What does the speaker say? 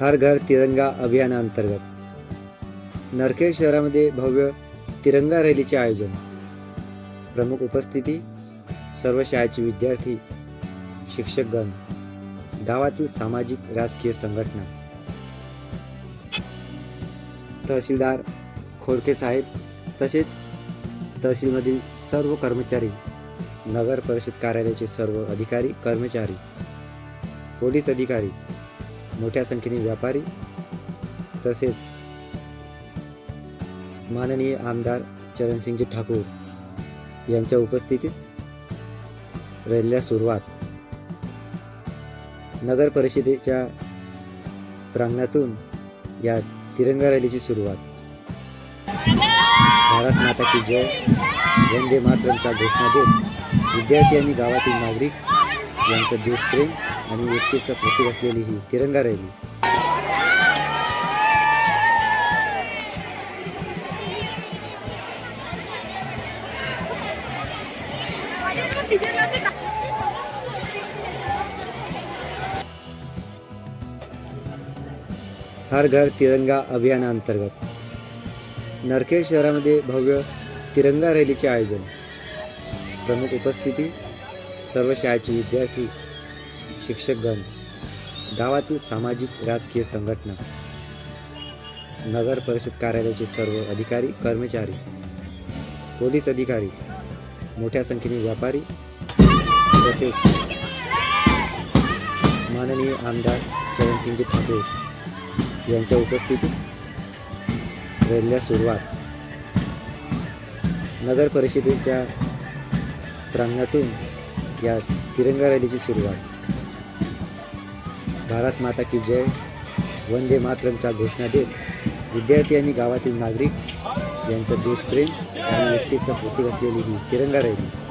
हर घर तिरंगा अभियानाअंतर्गत नरखेड शहरामध्ये भव्य तिरंगा रॅलीचे आयोजन. प्रमुख उपस्थिती सर्व शाळेचे विद्यार्थी शिक्षकगण गावातील सामाजिक राजकीय संघटना. तहसीलदार खोडके साहेब तसेच तहसीलमधील सर्व कर्मचारी नगर परिषद कार्यालयाचे सर्व अधिकारी कर्मचारी पोलीस अधिकारी मोठ्या संख्येने व्यापारी तसेच माननीय आमदार चरणसिंगजी ठाकूर यांच्या उपस्थितीत रॅलीला सुरुवात. नगर परिषदेच्या प्रांगणातून या तिरंगा रॅलीची सुरुवात. भारत माता की जय वंदे मातरमच्या घोषणा देत विद्यार्थी आणि गावातील नागरिक यांचं देशप्रेम आणि एकतेचं प्रतीक असलेली ही तिरंगा रॅली. हर घर तिरंगा अभियानाअंतर्गत नरखेड शहरामध्ये भव्य तिरंगा रॅलीचे आयोजन. प्रमुख उपस्थिती सर्व शाळेचे विद्यार्थी शिक्षकगण गावातील सामाजिक राजकीय संघटना नगर परिषद कार्यालयाचे सर्व अधिकारी कर्मचारी पोलीस अधिकारी मोठ्या संख्येने व्यापारी तसेच माननीय आमदार चरणसिंगजी ठाकूर यांच्या उपस्थितीत रॅलीला सुरुवात. नगर परिषदेच्या प्रांगणातून या तिरंगा रॅलीची सुरुवात. भारत माता की जय वंदे मातरमच्या घोषणा देत विद्यार्थी आणि गावातील नागरिक यांचं देशप्रेम आणि व्यक्तीचं प्रतीक असलेली ही तिरंगा रॅली.